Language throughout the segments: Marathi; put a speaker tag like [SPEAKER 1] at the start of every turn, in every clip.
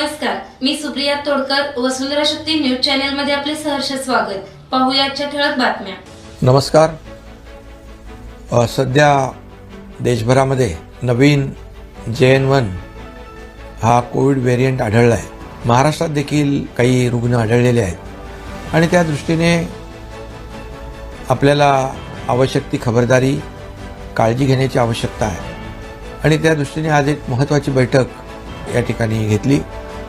[SPEAKER 1] नमस्कार मी सुप्रिया तोडकर वसुंधरा शक्ती न्यूज चॅनलमध्ये आपले सहर्ष स्वागत. पाहूया ठळक बातम्या.
[SPEAKER 2] नमस्कार. सध्या देशभरामध्ये नवीन जे एन वन हा कोविड व्हेरियंट आढळला आहे महाराष्ट्रात देखील काही रुग्ण आढळलेले आहेत. आणि त्या दृष्टीने आपल्याला आवश्यक ती खबरदारी काळजी घेण्याची आवश्यकता आहे. आणि त्या दृष्टीने आज एक महत्त्वाची बैठक या ठिकाणी घेतली.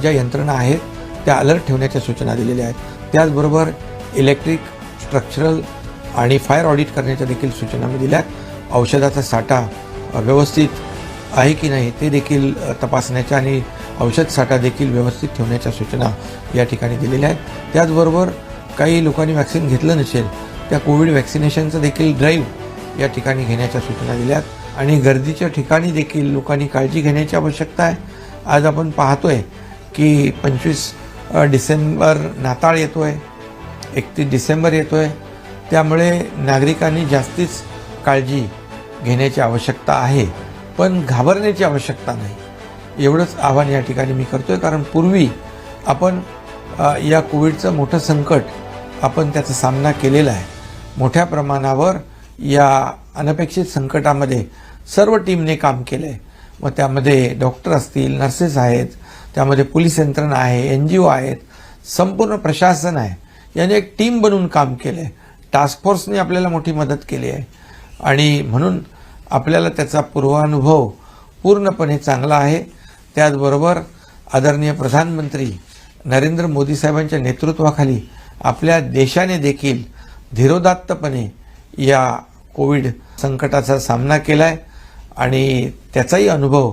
[SPEAKER 2] ज्या यंत्रणा आहेत त्या अलर्ट ठेवण्याच्या सूचना दिलेल्या आहेत. त्याचबरोबर इलेक्ट्रिक स्ट्रक्चरल आणि फायर ऑडिट करण्याच्या देखील सूचना मी दिल्या आहेत औषधाचा साठा व्यवस्थित आहे की नाही ते देखील तपासण्याच्या आणि औषध साठा देखील व्यवस्थित ठेवण्याच्या सूचना या ठिकाणी दिलेल्या आहेत. त्याचबरोबर काही लोकांनी वॅक्सिन घेतलं नसेल त्या कोविड वॅक्सिनेशनचं देखील ड्राईव्ह या ठिकाणी घेण्याच्या सूचना दिल्या आहेत. आणि गर्दीच्या ठिकाणी देखील लोकांनी काळजी घेण्याची आवश्यकता आहे. आज आपण पाहतोय की पंचवीस डिसेंबर नाताळ येतो आहे एकतीस डिसेंबर येतो आहे त्यामुळे नागरिकांनी जास्तीच काळजी घेण्याची आवश्यकता आहे. पण घाबरण्याची आवश्यकता नाही. एवढंच आव्हान या ठिकाणी मी करतो आहे कारण पूर्वी आपण या कोविडचं मोठं संकट आपण त्याचा सामना केलेला आहे. मोठ्या प्रमाणावर या अनपेक्षित संकटामध्ये सर्व टीमने काम केलं आहे मग त्यामध्ये डॉक्टर असतील नर्सेस आहेत त्यामध्ये पोलीस यंत्रणा आहे एन जी ओ आहेत संपूर्ण प्रशासन आहे. याने एक टीम बनवून काम केलं आहे टास्क फोर्सने आपल्याला मोठी मदत केली आहे. आणि म्हणून आपल्याला त्याचा पूर्वानुभव पूर्णपणे चांगला आहे. त्याचबरोबर आदरणीय प्रधानमंत्री नरेंद्र मोदी साहेबांच्या नेतृत्वाखाली आपल्या देशाने देखील धीरोदात्तपणे या कोविड संकटाचा सामना केला आहे आणि त्याचाही अनुभव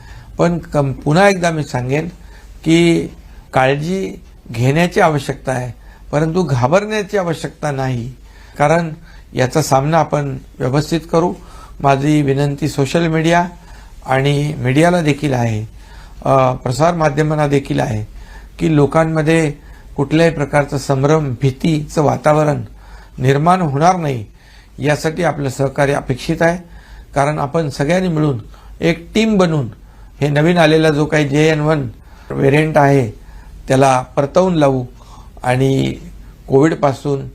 [SPEAKER 2] पण कम पुन्हा एकदा मी सांगेन की काळजी घेण्याची आवश्यकता आहे परंतु घाबरण्याची आवश्यकता नाही. कारण याचा सामना आपण व्यवस्थित करू. माझी विनंती सोशल मीडिया आणि मीडियाला देखील आहे. प्रसारमाध्यमांना देखील आहे की लोकांमध्ये कुठल्याही प्रकारचं संभ्रम भीतीचं वातावरण निर्माण होणार नाही यासाठी आपलं सहकार्य अपेक्षित आहे. कारण आपण सगळ्यांनी मिळून एक टीम बनून हे नवीन आलेला जो काही जे एन वन व्हेरियंट आहे त्याला परतवून लावू आणि कोविडपासून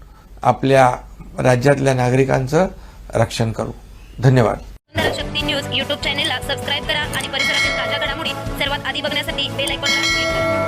[SPEAKER 2] आपल्या राज्यातल्या नागरिकांचं रक्षण करू. धन्यवाद.
[SPEAKER 3] वसुंधरा शक्ती न्यूज युट्यूब चॅनेलला सबस्क्राईब करा आणि परिसरातील ताज्या घडामोडी सर्वात आधी बघण्यासाठी बेल आयकॉनला